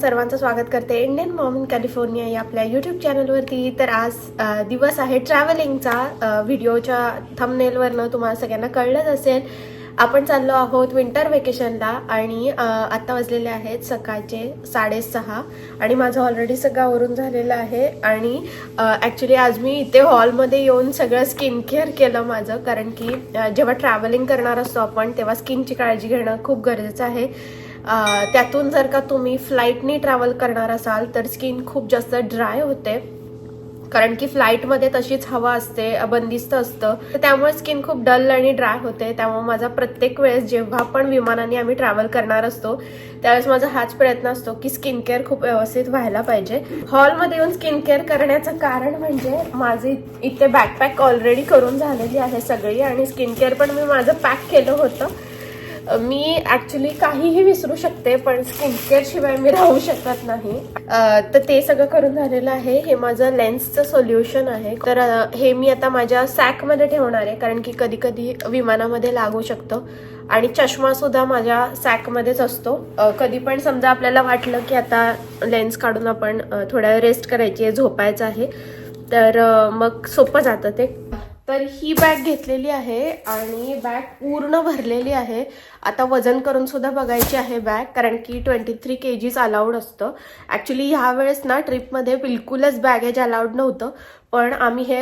सर्वांचं स्वागत करते. इंडियन मॉम इन कॅलिफोर्निया या आपल्या यूट्यूब चॅनलवरती तर आज दिवस आहे ट्रॅव्हलिंगचा व्हिडिओच्या थंबनेलवरनं तुम्हाला सगळ्यांना कळलंच असेल. आपण चाललो आहोत विंटर व्हेकेशनला आणि आत्ता वाजलेले आहेत सकाळचे साडेसहा. आणि माझं ऑलरेडी सगळं आवरून झालेलं आहे. आणि ॲक्च्युली आज मी इथे हॉलमध्ये येऊन सगळं स्किन केअर केलं माझं. कारण की जेव्हा ट्रॅव्हलिंग करणार असतो आपण तेव्हा स्किनची काळजी घेणं खूप गरजेचं आहे. त्यातून जर का तुम्ही फ्लाईटनी ट्रॅव्हल करणार असाल तर स्किन खूप जास्त ड्राय होते. कारण की फ्लाईटमध्ये तशीच हवा असते बंदिस्त असतं. तर त्यामुळे स्किन खूप डल आणि ड्राय होते. त्यामुळे माझा प्रत्येक वेळेस जेव्हा पण विमानाने आम्ही ट्रॅव्हल करणार असतो त्यावेळेस माझा हाच प्रयत्न असतो की स्किन केअर खूप व्यवस्थित व्हायला पाहिजे. हॉलमध्ये येऊन स्किन केअर करण्याचं कारण म्हणजे माझे इथे बॅकपॅक ऑलरेडी करून झालेली आहे सगळी आणि स्किन केअर पण मी माझं पॅक केलं होतं. मी ऍक्च्युली काहीही विसरू शकते पण स्किन शिवाय मी राहू शकत नाही. तर ते सगळं करून झालेलं आहे. हे माझं लेन्सचं सोल्युशन आहे. तर हे मी आता माझ्या सॅकमध्ये ठेवणार आहे कारण की कधी कधी विमानामध्ये लागू शकतं. आणि चष्मा सुद्धा माझ्या सॅकमध्येच असतो. कधी पण समजा आपल्याला वाटलं की आता लेन्स काढून आपण थोडा रेस्ट करायची आहे झोपायचं आहे तर मग सोपं जातं ते. तर ही बॅग घेतलेली आहे आणि बॅग पूर्ण भरलेली आहे. आता वजन करून सुद्धा बघायची आहे बॅग कारण की twenty three K Gs allowed असतं. ॲक्च्युली ह्या वेळेस ना ट्रिपमध्ये बिलकुलच बॅगेज अलाउड नव्हतं. पण आम्ही हे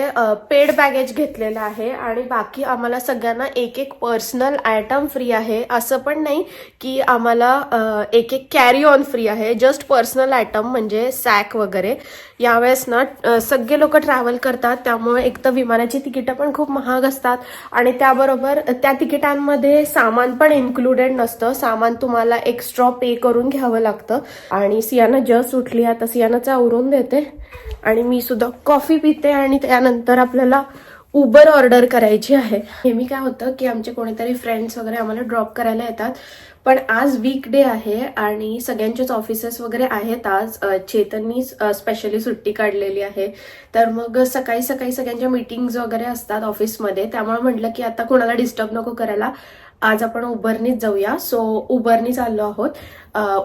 पेड बॅगेज घेतलेलं आहे आणि बाकी आम्हाला सगळ्यांना एक एक पर्सनल आयटम फ्री आहे. असं पण नाही की आम्हाला एक एक कॅरी ऑन फ्री आहे. जस्ट पर्सनल आयटम म्हणजे सॅक वगैरे. यावेळेस ना सगळे लोक ट्रॅव्हल करतात. त्यामुळे एक तर विमानाची तिकीटं पण खूप महाग असतात आणि त्याबरोबर त्या तिकिटांमध्ये सामान पण इन्क्लुडेड नसतं. सामान तुम्हाला एक्स्ट्रा पे करून घ्यावं लागतं. आणि सियाना जस्ट उठली आता सियानाचं आवरून देते. आणि मी सुद्धा कॉफी पिते आणि त्यानंतर आपल्याला उबर ऑर्डर करायची आहे. नेहमी काय होतं की आमचे कोणीतरी फ्रेंड्स वगैरे आम्हाला ड्रॉप करायला येतात. पण आज वीक डे आहे आणि सगळ्यांचेच ऑफिसेस वगैरे आहेत आज. चेतननी स्पेशली सुट्टी काढलेली आहे. तर मग सकाळी सकाळी सगळ्यांच्या मीटिंग्ज वगैरे असतात ऑफिसमध्ये त्यामुळे म्हटलं की आता कोणाला डिस्टर्ब नको करायला. आज आपण उबरनीच जाऊया. सो उबरनी चाललो आहोत.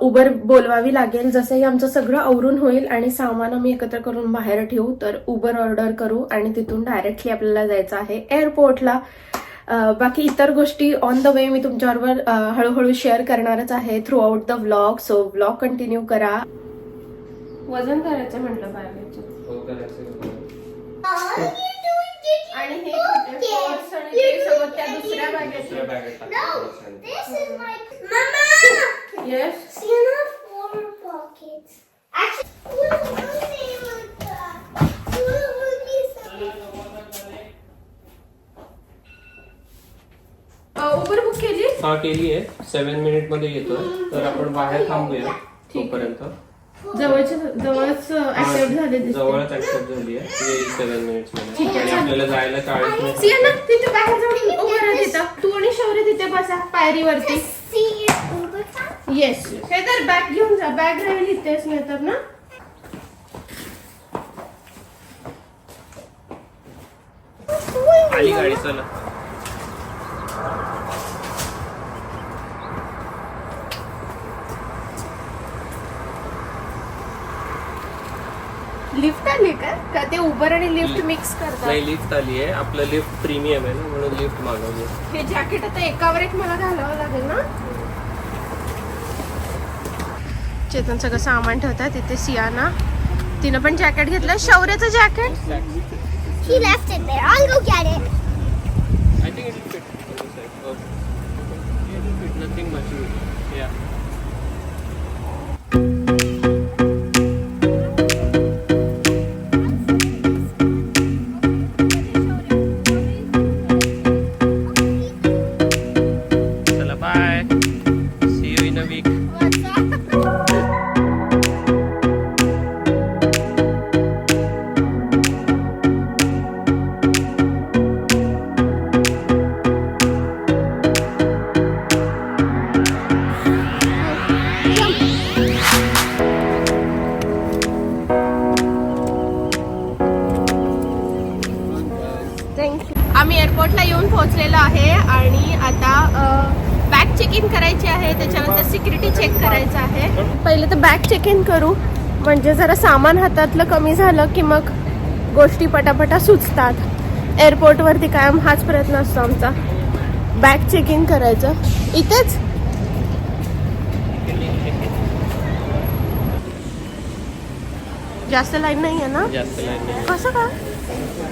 उबर बोलवावी लागेल. जसंही आमचं सगळं आवरून होईल आणि सामान आम्ही एकत्र करून बाहेर ठेवू तर उबर ऑर्डर करू आणि तिथून डायरेक्टली आपल्याला जायचं आहे एअरपोर्टला बाकी इतर गोष्टी ऑन द वे मी तुमच्याबरोबर हळूहळू शेअर करणारच आहे throughout the vlog so vlog continue करा. वजन करायचं म्हटलं बाहेरचं आणि हे खोटे पर्स आणि ते सगळं त्या दुसऱ्या बॅगेत No, this is my Mama. Yes has four pockets. Actually, what that? What Uber book केली? हा केली आहे. सेव्हन मिनिटमध्ये येतोय. तर आपण बाहेर थांबूया तोपर्यंत. जवळच्या जवळच ऍक्सेप्ट झाले दिसते जवळच ऍक्सेप्ट झाली आहे. येईल सेव्हन मिनिट्समध्ये. आणि आपल्याला जायला चाळीस मिनिट सियाना तिथे बाहेर जाऊन उभं राहा तिथं तू आणि शौर्य तिथे बसा पायरीवरती? येस हे तर बॅग घेऊन जा. बॅग राहील इथेच नाही तर ना आली गाडी चला लिफ्ट आली का? का ते उबर आणि लिफ्ट मिक्स करतात? नाही लिफ्ट आली आहे. आपलं लिफ्ट प्रीमियम आहे ना म्हणून लिफ्ट मागवली हे जॅकेट आता एकावर एक मला घालावं लागेल ना? चेतन सगळं सामान ठेवतात. तिथे सियाना. तिनं पण जॅकेट घेतलं. शौर्याचं jacket He left it there. I'll go get it. करू? म्हणजे जरा सामान हातातलं कमी झालं की मग गोष्टी पटापटा सुचतात. एअरपोर्टवरती कायम हाच प्रयत्न असतो आमचा. बॅग चेक इन करायचं. इथेच? जास्त लाईन नाही आहे ना? जास्त लाईन कसं का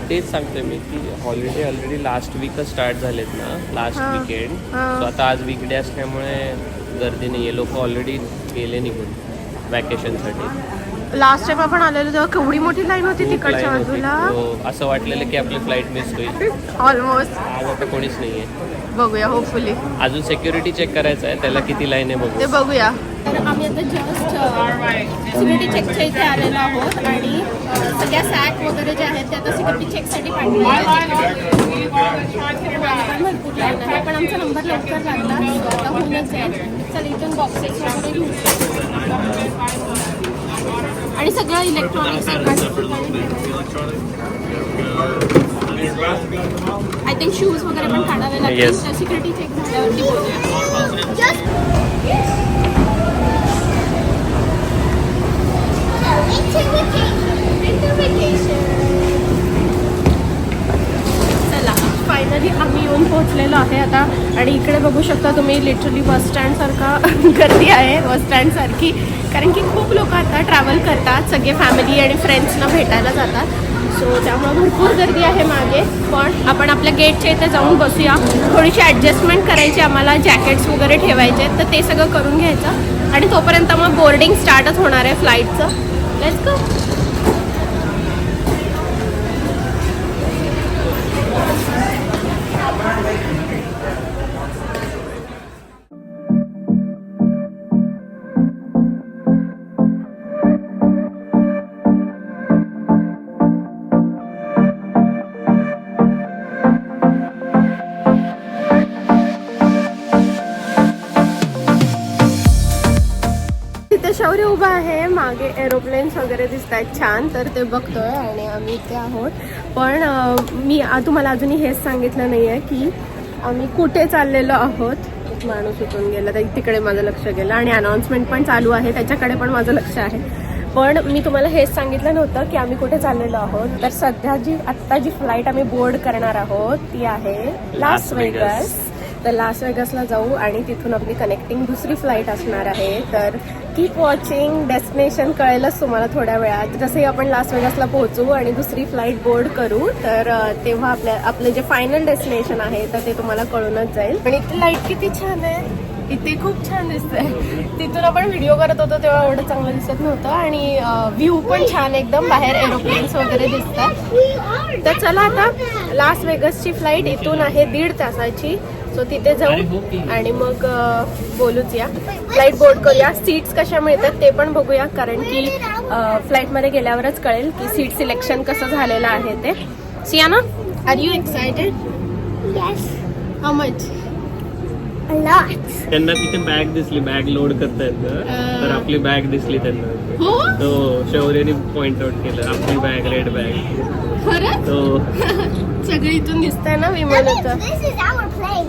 तेच सांगतोय मी की हॉलिडे ऑलरेडी लास्ट वीकच स्टार्ट झालेत ना. लास्ट. वीकेंड आता आज वीकडे असल्यामुळे गर्दी नाही आहे लोक ऑलरेडी गेले निघून. वॅकेशनसाठी लास्ट टाइम आपण आलेलो तेव्हा केवढी मोठी लाईन होती तिकडच्या. बाजूला? हो, असं वाटलेलं की आपली फ्लाईट मिस होईल. ऑलमोस्ट आज आता कोणीच नाही आहे बघूया होपफुली अजून सिक्युरिटी चेक करायचं आहे त्याला किती लाईन आहे ते बघू बघूया. तर आम्ही आता जस्ट सिक्युरिटी चेकच्या इथे आलेलो आहोत आणि अ, सगळ्या सॅक वगैरे जे आहेत ते आता सिक्युरिटी चेकसाठी पाठवले पण भरपूर लाईन आहे पण आमचा नंबर लवकर लागला आता होऊनच जाईल. चल इथून बॉक्सेस वगैरे घेऊ आणि सगळं इलेक्ट्रॉनिक्स आय थिंक शूज वगैरे पण काढावे लागतील. सिक्युरिटी चेक झाल्यावरती बोलूया. आणि इकडे बघू शकता तुम्ही लिटरली बस स्टँडसारखा गर्दी आहे बस स्टँडसारखी कारण की खूप लोक आता ट्रॅव्हल करतात सगळे फॅमिली आणि फ्रेंड्सना भेटायला जातात. सो त्यामुळे भरपूर गर्दी आहे मागे. पण आपण आपल्या गेटच्या इथे जाऊन बसूया. थोडीशी ॲडजस्टमेंट करायची आम्हाला जॅकेट्स वगैरे ठेवायचे आहेत तर ते सगळं करून घ्यायचं. आणि तोपर्यंत मग बोर्डिंग स्टार्टच होणार आहे फ्लाईटचं लेट्स गो मागे एरोप्लेन्स वगैरे दिसत आहेत छान तर ते बघतोय आणि आम्ही इथे आहोत. पण मी तुम्हाला अजूनही हेच सांगितलं नाही आहे की आम्ही कुठे चाललेलो आहोत. एक माणूस उठून गेला तर तिकडे माझं लक्ष गेलं आणि अनाऊन्समेंट पण चालू आहे त्याच्याकडे पण माझं लक्ष आहे. पण मी तुम्हाला हेच सांगितलं नव्हतं की आम्ही कुठे चाललेलो आहोत. तर सध्या जी आत्ता जी फ्लाईट आम्ही बोर्ड करणार आहोत ती आहे लास लास वेगस. तर लास वेगसला जाऊ आणि तिथून आपली कनेक्टिंग दुसरी फ्लाईट असणार आहे. तर कीप वॉचिंग डेस्टिनेशन कळेलच तुम्हाला थोड्या वेळात. जसंही आपण लास वेगसला पोहोचू आणि दुसरी फ्लाईट बोर्ड करू तर तेव्हा आपल्या आपलं जे फायनल डेस्टिनेशन आहे तर ते तुम्हाला कळूनच जाईल. आणि इथली लाइट किती छान आहे. इथे खूप छान दिसतंय. तिथून आपण व्हिडिओ करत होतो तेव्हा एवढं चांगलं दिसत नव्हतं. आणि व्ह्यू पण छान एकदम. बाहेर एरोप्लेन्स वगैरे दिसतात. तर चला आता लास वेगसची फ्लाईट इथून आहे दीड तासाची. सो तिथे जाऊ आणि मग बोलूच या फ्लाईट बोर्ड करूया. सीट्स कशा मिळतात ते पण बघूया. कारण की फ्लाईटमध्ये गेल्यावरच कळेल की सीट सिलेक्शन कसं झालेलं आहे ते. Siana are you excited how much. त्यांना तिथे बॅग दिसली. बॅग लोड करतायत तर आपली बॅग दिसली त्यांना. हो? तो शौर्याने पॉइंट आउट केलं. आपली बॅग रेड बॅग तो. सगळी इथून दिसतंय ना विमानाचं.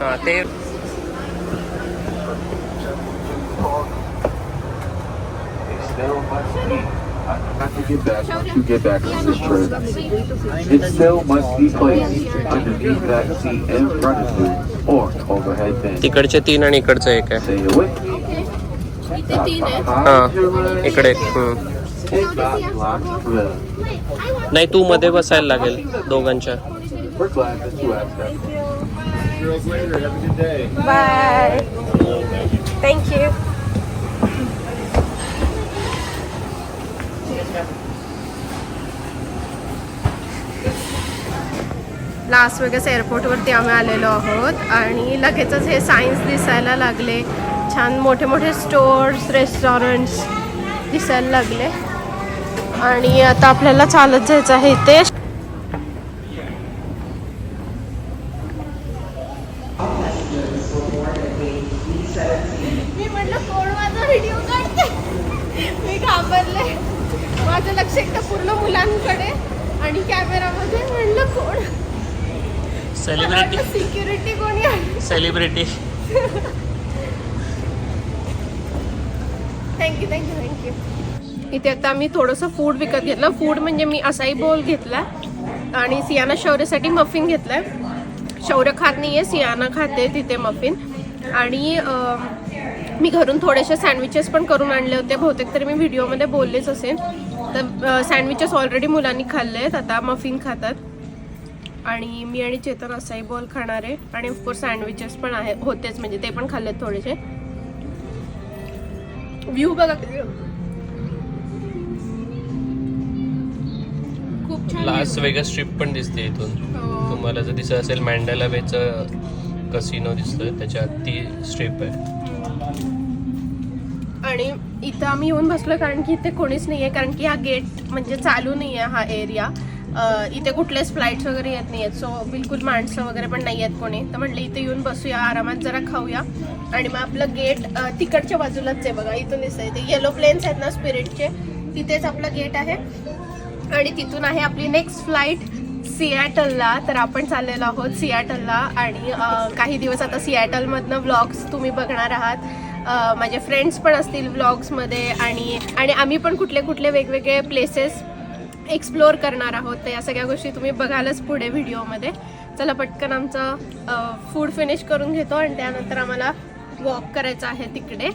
हा ते still must be. I have to get back once you get back on this trip. It still must be placed underneath that seat in front of you or overhead bin. तिकडचे तीन आणि इकडचं एक आहे हा इकडे हम्म. Locked. नाही तू मध्ये बसायला लागेल दोघांच्या We're glad that you asked that. Later, have a good day. Bye thank you Las Vegas एअरपोर्टवरती आम्ही आलेलो आहोत आणि लगेचच हे सायन्स दिसायला लागले. छान मोठे मोठे स्टोर्स रेस्टॉरंट्स दिसायला लागले. आणि आता आपल्याला चालत जायचं आहे ते मी म्हटलं कोण माझा व्हिडिओ काढते मी घाबरले माझं लक्ष एकदा पूर्ण मुलांकडे. आणि कॅमेरामध्ये म्हणलं कोण? सेलिब्रिटी सिक्युरिटी कोणी आहे. सेलिब्रिटी थँक्यू थँक्यू थँक्यू इथे आता मी थोडंसं फूड विकत घेतलं. फूड म्हणजे मी असाही बोल घेतला. आणि सियाना शौर्यसाठी मफिन घेतलाय. शौर्य खात नाही आहे सियाना खाते तिथे मफिन आणि मी घरून थोडेसे सँडविचेस पण करून आणले होते. बहुतेक तरी मी व्हिडिओमध्ये बोललेच असेल तर सँडविचेस ऑलरेडी मुलांनी खाल्ले आहेत. आता मफिन खातात. आणि मी आणि चेतन असाही बॉल खाणार आहे. आणि ऑफकोर्स सँडविचेस पण आहे होतेच. म्हणजे ते पण खाल्लेत थोडेसे. व्ह्यू बघा खूप छान लास view. वेगस स्ट्रीप पण दिसते इथून. हो. तुम्हाला जर दिसत असेल मँडेला बेचं कसिनो दिसतोय. त्याच्यात ती स्ट्रीप आहे. आणि इथं आम्ही येऊन बसलो कारण की इथे कोणीच नाही आहे कारण की हा गेट म्हणजे चालू नाही आहे हा एरिया इथे कुठलेच फ्लाईट्स वगैरे येत नाही आहेत सो बिलकुल माणसं वगैरे पण नाही आहेत कोणी. तर म्हटलं इथे येऊन बसूया आरामात जरा खाऊया. आणि मग आपलं गेट तिकडच्या बाजूलाच आहे बघा इथून दिसतंय ते. येलो प्लेन्स आहेत ना स्पिरिटचे तिथेच आपलं गेट आहे. आणि तिथून आहे आपली नेक्स्ट फ्लाईट सियाटलला तर आपण चाललेलो आहोत सियाटलला आणि काही दिवस आता सियाटलमधनं व्लॉग्स तुम्ही बघणार आहात. माझे फ्रेंड्स पण असतील व्लॉग्समध्ये आणि आणि आम्ही पण कुठले कुठले वेगवेगळे प्लेसेस एक्सप्लोअर करणार आहोत. तर या सगळ्या गोष्टी तुम्ही बघालच पुढे व्हिडिओमध्ये चला पटकन आमचं फूड फिनिश करून घेतो आणि त्यानंतर आम्हाला वॉक करायचं आहे तिकडे.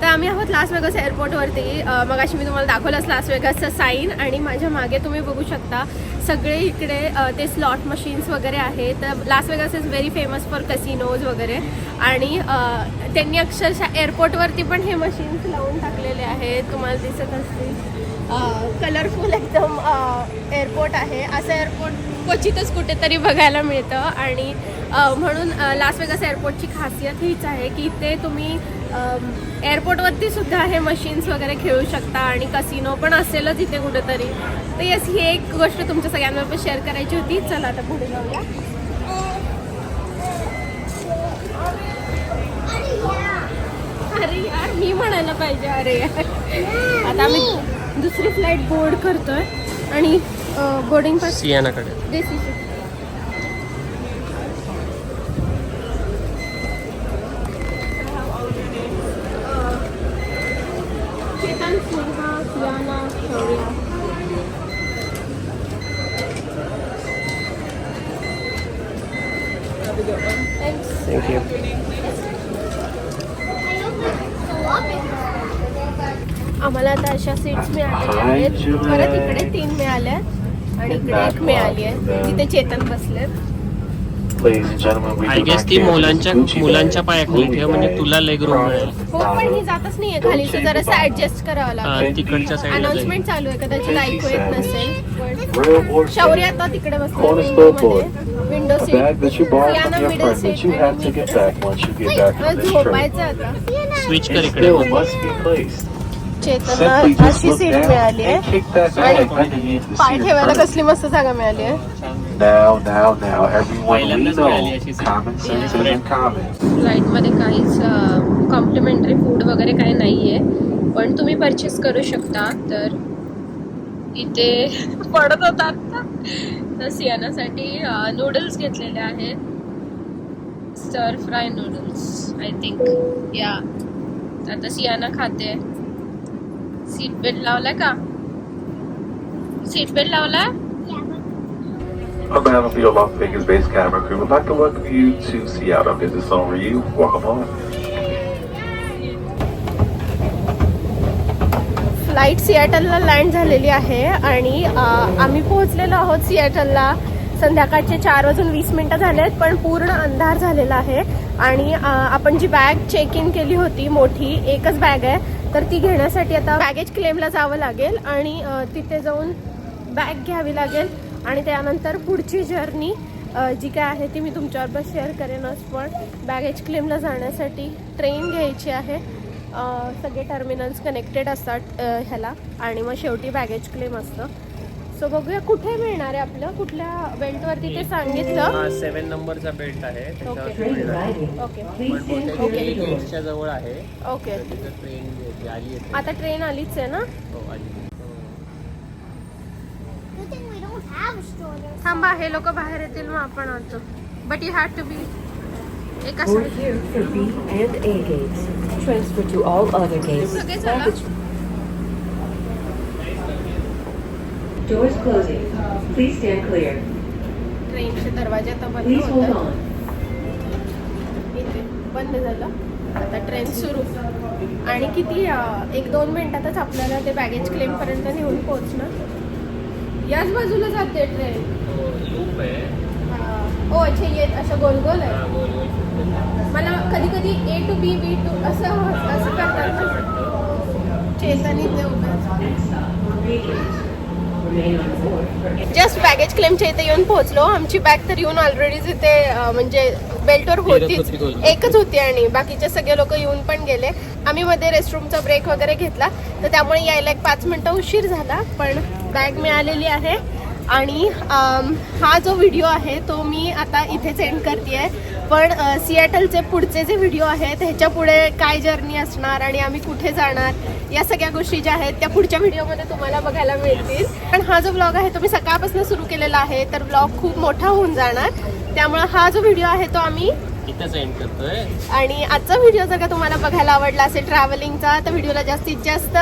तर आम्ही आहोत लास वेगस एअरपोर्टवरती मग अशी मी तुम्हाला दाखवलंच लास वेगसचं साईन आणि माझ्या मागे तुम्ही बघू शकता सगळे इकडे ते स्लॉट मशीन्स वगैरे आहेत. तर Las Vegas is very famous for casinos वगैरे. आणि त्यांनी अक्षरशः एअरपोर्टवरती पण हे मशीन्स लावून टाकलेले आहेत. तुम्हाला दिसत असतील. कलरफुल एकदम एअरपोर्ट आहे. असं एअरपोर्ट क्वचितच कुठेतरी बघायला मिळतं. आणि म्हणून लास वेगस एअरपोर्टची खासियत हीच आहे की ते तुम्ही एअरपोर्टवरती सुद्धा हे मशीन्स वगैरे खेळू शकता आणि कसिनो पण असेलच इथे कुठेतरी. तर येस ही एक गोष्ट तुमच्या सगळ्यांबरोबर शेअर करायची होती. चला आता पुढे जाऊया. अरे यार मी म्हणायला पाहिजे अरे यार. आता आम्ही दुसरी फ्लाईट बोर्ड करतोय आणि बोर्डिंग पास सियानाकडे देसी Chetan Sinha Siyana Shaurya Thanks. Thank you आम्हाला आता अशा सीट्स मिळालेल्या आहेत. परत इकडे तीन मिळाल्या आणि इकडे एक मिळाली आहे. तिथे चेतन बसले Ladies and gentlemen, we I guess ती मुलांच्या मुलांच्या पायाखाली ठेव म्हणजे तुला लेग रूम मिळेल हो पण ही जातच नाहीये खाली सो जरासं ऍडजस्ट करावं हा, लागेल तिकडच्या साईडला जाईल. अनाउन्समेंट चालू आहे कदाचित ऐकू येत नसेल. पण शौर्य आता तिकडे बसले Corner विंडो store मध्ये window a bag that you borrowed Siana from your middle friend that you have to get back once you get back from this trip. झोपायचं आता. स्विच कर इकडे. still must be placed. Just अशी seat मिळाली आहे. पाय ठेवायला. कसली मस्त जागा मिळाली आहे. Now, now, now, everyone, we पहिल्यांदाच मिळाली know अशी seat. common sense isn't common. फ्लाईटमध्ये काहीच कॉम्प्लिमेंटरी फूड वगैरे काही नाही आहे पण तुम्ही परचेस करू शकता. तर इथे पडत होता आता तर सियानासाठी नूडल्स घेतलेले आहेत. Stir fry noodles I think या आता सियाना खाते. सीट बेल्ट लावलाय का सीट बेल्ट लावलाय behalf of your Las Vegas based camera crew, we'd like to welcome you to Seattle. This is on you. Welcome home. Flight सिॲटलला land झालेली आहे आणि आम्ही पोहोचलेलो आहोत सिॲटलला संध्याकाळचे चार वाजून वीस मिनटं झाले आहेत पण पूर्ण अंधार झालेला आहे आणि आपण जी बॅग चेक इन केली होती मोठी एकच बॅग आहे तर ती घेण्यासाठी आता बॅगेज क्लेमला जावं लागेल आणि तिथे जाऊन बॅग घ्यावी लागेल आणि त्यानंतर पुढची जर्नी जी काय आहे ती मी तुमच्याबरोबर शेअर करेनच पण बॅगेज क्लेमला जाण्यासाठी ट्रेन घ्यायची आहे. सगळे टर्मिनल्स कनेक्टेड असतात ह्याला आणि मग शेवटी बॅगेज क्लेम असतं. सो बघूया कुठे मिळणार आहे आपलं? कुठल्या बेल्टवरती ते सांगितलं. हा सेवन नंबरचा बेल्ट आहे. त्याच्यावर ओके जवळ आहे. ओके ट्रेन आली आता ट्रेन आलीच आहे ना? हो. थांबा हे लोक बाहेर येतील मग आपण आणतो but you had to be एका Board Doors closing. Please stand clear. ट्रेनचे दरवाजे आता बंद Please hold होतात on. इथे बंद झालं आता ट्रेन सुरू आणि किती अं, एक दोन मिनिटातच आपल्याला ते बॅगेज क्लेम पर्यंत नेऊन पोहोचणार याच बाजूला जाते ट्रेन लूप आहे ओ अच्छा येत असं गोल गोल हा, आहे. मला कधी कधी ए टू बी बी टू असं असं करतात ना. चेतनी ते उभे for जस्ट बॅगेज क्लेमच्या इथे येऊन पोहोचलो. आमची बॅग तर येऊन ऑलरेडीच इथे अं, म्हणजे बेल्टवर होतीच. एकच होती आणि बाकीचे सगळे लोक येऊन पण गेले. आम्ही मध्ये रेस्टरूमचा ब्रेक वगैरे घेतला. तर त्यामुळे यायला एक पाच मिनिटं उशीर झाला पण बॅग मिळालेली आहे. आणि हा जो व्हिडिओ आहे तो मी आता इथेच एंड करते पण अ, सिॲटलचे पुढचे जे व्हिडिओ आहेत ह्याच्या पुढे काय जर्नी असणार आणि आम्ही कुठे जाणार या सगळ्या गोष्टी ज्या आहेत त्या पुढच्या व्हिडिओमध्ये तुम्हाला बघायला मिळतील. पण हा जो ब्लॉग आहे तो मी सकाळपासून सुरू केलेला आहे तर ब्लॉग खूप मोठा होऊन जाणार. त्यामुळे हा जो व्हिडिओ आहे तो आम्ही इथंच एंड करतोय. आणि आजचा व्हिडिओ जर का तुम्हाला बघायला आवडला असेल ट्रॅव्हलिंगचा तर व्हिडिओला जास्तीत जास्त